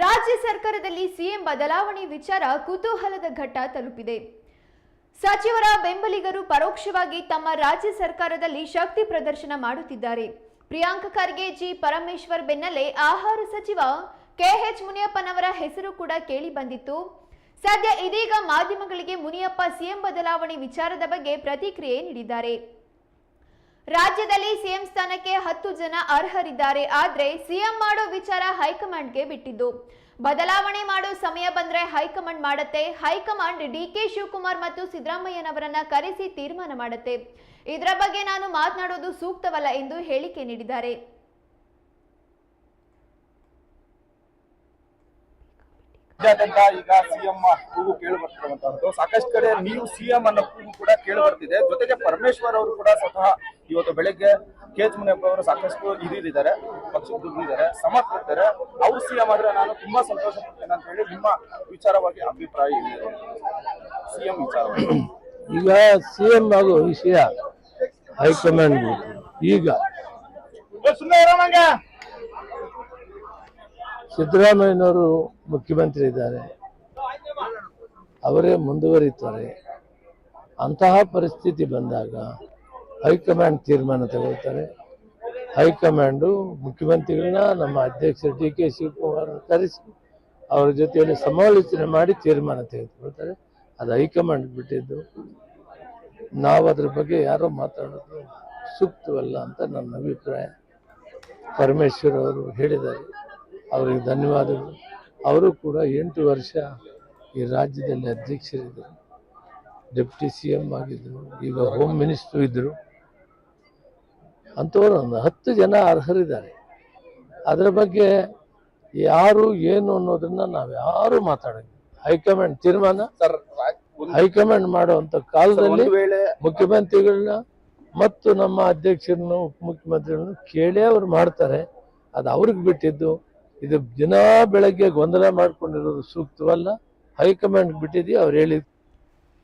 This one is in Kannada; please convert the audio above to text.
ರಾಜ್ಯ ಸರ್ಕಾರದಲ್ಲಿ ಸಿಎಂ ಬದಲಾವಣೆ ವಿಚಾರ ಕುತೂಹಲದ ಘಟ್ಟ ತಲುಪಿದೆ. ಸಚಿವರ ಬೆಂಬಲಿಗರು ಪರೋಕ್ಷವಾಗಿ ತಮ್ಮ ರಾಜ್ಯ ಸರ್ಕಾರದಲ್ಲಿ ಶಕ್ತಿ ಪ್ರದರ್ಶನ ಮಾಡುತ್ತಿದ್ದಾರೆ. ಪ್ರಿಯಾಂಕ ಖರ್ಗೆ ಜಿ ಪರಮೇಶ್ವರ್ ಬೆನ್ನಲ್ಲೇ ಆಹಾರ ಸಚಿವ ಕೆಎಚ್ ಮುನಿಯಪ್ಪನವರ ಹೆಸರು ಕೂಡ ಕೇಳಿ ಬಂದಿತ್ತು. ಸದ್ಯ ಇದೀಗ ಮಾಧ್ಯಮಗಳಿಗೆ ಮುನಿಯಪ್ಪ ಸಿಎಂ ಬದಲಾವಣೆ ವಿಚಾರದ ಬಗ್ಗೆ ಪ್ರತಿಕ್ರಿಯೆ ನೀಡಿದ್ದಾರೆ. ರಾಜ್ಯದಲ್ಲಿ ಸಿಎಂ ಸ್ಥಾನಕ್ಕೆ ಹತ್ತು ಜನ ಅರ್ಹರಿದ್ದಾರೆ. ಆದ್ರೆ ಸಿಎಂ ಮಾಡೋ ವಿಚಾರ ಹೈಕಮಾಂಡ್ಗೆ ಬಿಟ್ಟಿದ್ದು. ಬದಲಾವಣೆ ಮಾಡೋ ಸಮಯ ಬಂದ್ರೆ ಹೈಕಮಾಂಡ್ ಮಾಡತ್ತೆ. ಹೈಕಮಾಂಡ್ ಡಿ ಕೆ ಶಿವಕುಮಾರ್ ಮತ್ತು ಸಿದ್ದರಾಮಯ್ಯನವರನ್ನ ಕರೆಸಿ ತೀರ್ಮಾನ ಮಾಡುತ್ತೆ. ಇದರ ಬಗ್ಗೆ ನಾನು ಮಾತನಾಡೋದು ಸೂಕ್ತವಲ್ಲ ಎಂದು ಹೇಳಿಕೆ ನೀಡಿದ್ದಾರೆ. ರಾಜ್ಯಾದ್ಯಂತ ಈಗ ಸಿಎಂ ಕೂಗು ಕೇಳಿ ಬರ್ತಿರುವಂತಹದ್ದು ಸಾಕಷ್ಟು ಕಡೆ ನೀವು ಸಿಎಂ ಅನ್ನೋ ಕೂಗು ಕೂಡ ಕೇಳಿ ಬರ್ತಿದೆ ಜೊತೆಗೆ ಪರಮೇಶ್ವರ್ ಅವರು ಕೂಡ ಸ್ವತಃ ಇವತ್ತು ಬೆಳಗ್ಗೆ ಕೆ ಎಚ್ ಮುನಿಯಪ್ಪ ಅವರು ಸಾಕಷ್ಟು ಹಿರಿಯರಿದ್ದಾರೆ ಪಕ್ಷದ ದುಡ್ಡಿದ್ದಾರೆ ಸಮರ್ಥರಿದ್ದಾರೆ ಅವ್ರು ಸಿಎಂ ಆದ್ರೆ ನಾನು ತುಂಬಾ ಸಂತೋಷ ಪಡ್ತೇನೆ ಅಂತ ಹೇಳಿ ನಿಮ್ಮ ವಿಚಾರವಾಗಿ ಅಭಿಪ್ರಾಯ ಏನಿದೆ ಸಿಎಂ ವಿಚಾರವಾಗಿ ಈಗ ಸಿಎಂ ಆಗೋ ವಿಷಯ ಹೈಕಮಾಂಡ್. ಈಗ ಸಿದ್ದರಾಮಯ್ಯನವರು ಮುಖ್ಯಮಂತ್ರಿ ಇದ್ದಾರೆ ಅವರೇ ಮುಂದುವರಿತಾರೆ. ಅಂತಹ ಪರಿಸ್ಥಿತಿ ಬಂದಾಗ ಹೈಕಮಾಂಡ್ ತೀರ್ಮಾನ ತಗೊಳ್ತಾರೆ. ಹೈಕಮಾಂಡು ಮುಖ್ಯಮಂತ್ರಿಗಳನ್ನ ನಮ್ಮ ಅಧ್ಯಕ್ಷ ಡಿ ಕೆ ಶಿವಕುಮಾರ್ ಕರೆಸಿ ಅವರ ಜೊತೆಯಲ್ಲಿ ಸಮಾಲೋಚನೆ ಮಾಡಿ ತೀರ್ಮಾನ ತೆಗೆದುಕೊಳ್ತಾರೆ. ಅದು ಹೈಕಮಾಂಡ್ ಬಿಟ್ಟಿದ್ದು ನಾವು ಅದ್ರ ಬಗ್ಗೆ ಯಾರೋ ಮಾತಾಡೋದು ಸೂಕ್ತವಲ್ಲ ಅಂತ ನನ್ನ ಅಭಿಪ್ರಾಯ. ಪರಮೇಶ್ವರ್ ಅವರು ಹೇಳಿದ್ದಾರೆ. ಅವರಿಗೆ ಧನ್ಯವಾದಗಳು. ಅವರು ಕೂಡ ಎಂಟು ವರ್ಷ ಈ ರಾಜ್ಯದಲ್ಲಿ ಅಧ್ಯಕ್ಷರಿದ್ದರು. ಡೆಪ್ಟಿ ಸಿ ಎಂ ಆಗಿದ್ದರು ಈಗ ಹೋಮ್ ಮಿನಿಸ್ಟ್ರು ಇದ್ದರು. ಅಂಥವ್ರು ಒಂದು ಹತ್ತು ಜನ ಅರ್ಹರಿದ್ದಾರೆ. ಅದರ ಬಗ್ಗೆ ಯಾರು ಏನು ಅನ್ನೋದನ್ನ ನಾವು ಯಾರು ಮಾತಾಡೋದು ಹೈಕಮಾಂಡ್ ತೀರ್ಮಾನ ಹೈಕಮಾಂಡ್ ಮಾಡುವಂತ ಕಾಲದಲ್ಲಿ ಮುಖ್ಯಮಂತ್ರಿಗಳನ್ನ ಮತ್ತು ನಮ್ಮ ಅಧ್ಯಕ್ಷರನ್ನು ಉಪಮುಖ್ಯಮಂತ್ರಿಗಳನ್ನು ಕೇಳೇ ಅವ್ರು ಮಾಡ್ತಾರೆ. ಅದು ಅವ್ರಿಗೆ ಬಿಟ್ಟಿದ್ದು ಇದು ದಿನ ಬೆಳಗ್ಗೆ ಗೊಂದಲ ಮಾಡ್ಕೊಂಡಿರೋದು ಸೂಕ್ತವಲ್ಲ? ಹೈಕಮಾಂಡ್ ಬಿಟ್ಟಿದ್ದೀವಿ ಅವ್ರು ಹೇಳಿದ